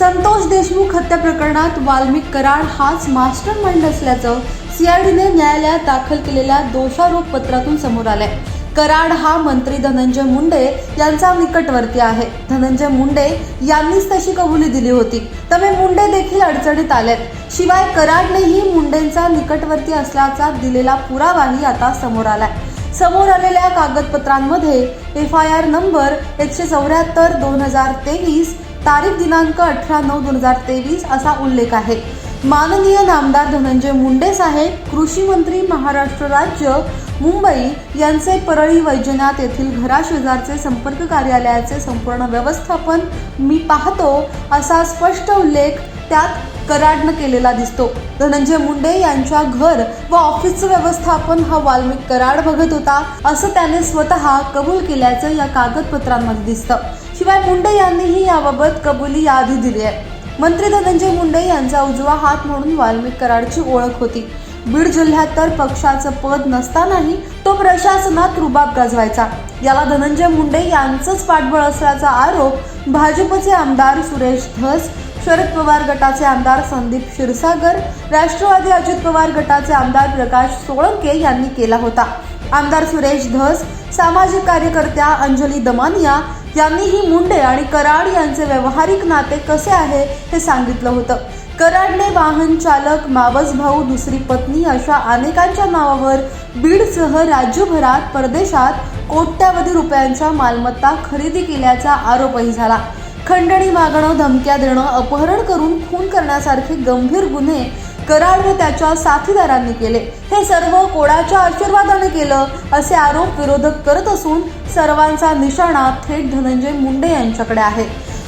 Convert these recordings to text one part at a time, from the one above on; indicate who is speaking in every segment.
Speaker 1: संतोष देशमुख हत्या प्रकरणात वाल्मिक कराड हाच मास्टर माइंड असल्याचं सीआयडीने न्यायालयात दाखल केलेल्या दोषारोप पत्रातून समोर आलंय. कराड हा मंत्री धनंजय मुंडे यांचा निकटवर्ती आहे. धनंजय मुंडे यांनीच तशी कबुली दिली होती. त्यामुळे मुंडे देखील अडचणीत आलेत. शिवाय कराडनेही मुंडेंचा निकटवर्ती असल्याचा दिलेला पुरावाही आता समोर आलाय. समोर आलेल्या कागदपत्रांमध्ये एफ आय आर नंबर एकशे चौऱ्याहत्तर दोन हजार तेवीस तारीख दिनांक अठरा नऊ दोन हजार तेवीस असा उल्लेख आहे. माननीय नामदार धनंजय मुंडे साहेब कृषी मंत्री महाराष्ट्र राज्य मुंबई यांचे परळी वैजनाथ येथील घराशेजारचे संपर्क कार्यालयाचे संपूर्ण व्यवस्थापन मी पाहतो असा स्पष्ट उल्लेख त्यात कराडनं केलेला दिसतो. धनंजय मुंडे यांच्या घर व ऑफिसचं व्यवस्थापन हा वाल्मिक कराड बघत होता असं त्याने स्वतः कबूल केल्याचं या कागदपत्रांमध्ये दिसतं. शिवाय मुंडे यांनीही याबाबत कबुली यादी दिली आहे. मंत्री धनंजय मुंडे यांचा उजवा हात म्हणून वाल्मिक कराडची ओळख होती. बीड जिल्ह्यात तर पक्षाचं पद नसतानाही तो प्रशासनात रुबाब गाजवायचा. याला धनंजय मुंडे यांचंच पाठबळ असल्याचा आरोप भाजपचे आमदार सुरेश धस शरद पवार गटाचे आमदार संदीप क्षीरसागर राष्ट्रवादी अजित पवार गटाचे आमदार प्रकाश सोळंके यांनी केला होता. आमदार सुरेश धस सामाजिक कार्यकर्त्या अंजली दमानिया यांनीही मुंडे आणि कराड यांचे व्यावहारिक नाते कसे आहे हे सांगितलं होतं. कराडने वाहन चालक मावस भाऊ दुसरी पत्नी अशा अनेकांच्या नावावर बीडसह राज्यभरात परदेशात कोट्यावधी रुपयांच्या मालमत्ता खरेदी केल्याचा आरोपही झाला. खंडणी मागणं धमक्या देणं अपहरण करून खून करण्यासारखे गंभीर गुन्हे कराड व त्याच्या साथीदारांनी केले. हे सर्व कोणाच्या आशीर्वादाने केलं असे आरोप विरोधक करत असून सर्वांचा निशाणा थेट धनंजय मुंडे यांच्याकडे आहे.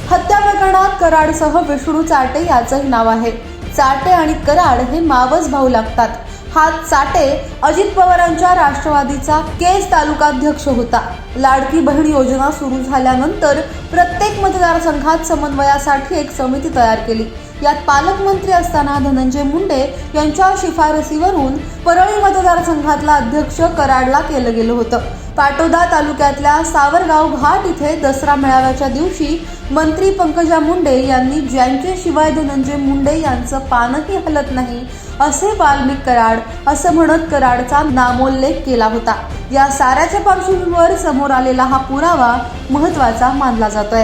Speaker 1: हत्या प्रकरणात कराडसह विष्णू चाटे याचंही नाव आहे. चाटे आणि कराड हे मावस भाऊ लागतात. हा चाटे अजित पवारांच्या राष्ट्रवादीचा केस तालुकाध्यक्ष होता. लाडकी बहीण योजना सुरू झाल्यानंतर प्रत्येक मतदारसंघात समन्वयासाठी एक समिती तयार केली. यात पालकमंत्री असताना धनंजय मुंडे यांच्या शिफारसीवरून परळी मतदारसंघातला अध्यक्ष कराडला केलं गेलं होतं. पाटोदा तालुक्यातल्या सावरगाव घाट इथे दसरा मेळाव्याच्या दिवशी मंत्री पंकजा मुंडे यांनी ज्यांचे शिवाय धनंजय मुंडे यांचं पानही हलत नाही असे वाल्मिक कराड असं म्हणत कराडचा नामोल्लेख केला होता. या साऱ्याच्या पार्श्वभूमीवर समोर आलेला हा पुरावा महत्त्वाचा मानला जातोय.